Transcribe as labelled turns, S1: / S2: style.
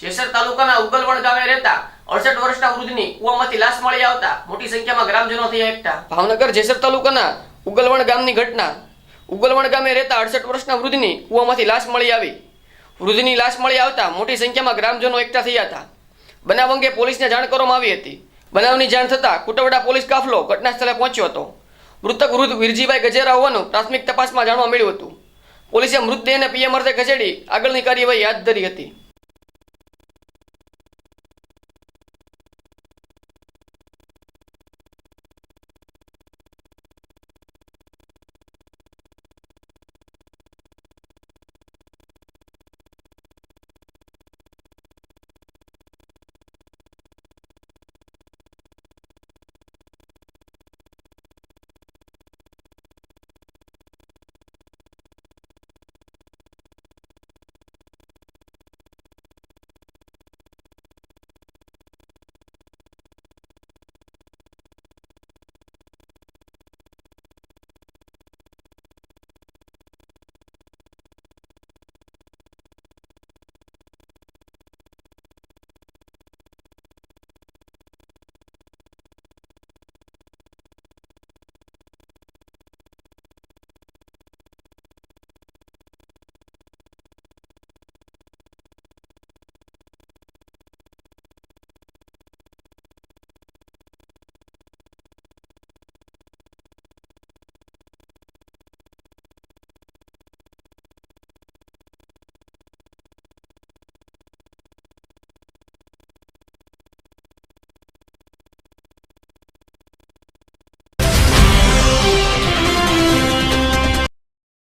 S1: જેસર તાલુકાના ઉગલવણ ગામે રહેતા અડસઠ વર્ષના વૃદ્ધની કુવામાંથી લાશ મળી આવતા મોટી સંખ્યામાં ગ્રામજનો થયા એકઠા. ભાવનગર જેસર તાલુકાના ઉગલવણ ગામની ઘટના. ઉગલવણ ગામે રહેતા અડસઠ વર્ષના વૃદ્ધની કુવામાંથી લાશ મળી આવી. વૃદ્ધની લાશ મળી આવતા મોટી સંખ્યામાં ગ્રામજનો એકઠા થયા હતા. બનાવ અંગે પોલીસને જાણ કરવામાં આવી હતી. બનાવની જાણ થતાં કુટવડા પોલીસ કાફલો ઘટના સ્થળે પહોંચ્યો હતો. મૃતક વૃદ્ધ વિરજીભાઈ ગજેરા હોવાનું પ્રાથમિક તપાસમાં જાણવા મળ્યું હતું. પોલીસે મૃતદેહને પીએમ અર્થે ખસેડી આગળની કાર્યવાહી હાથ ધરી હતી.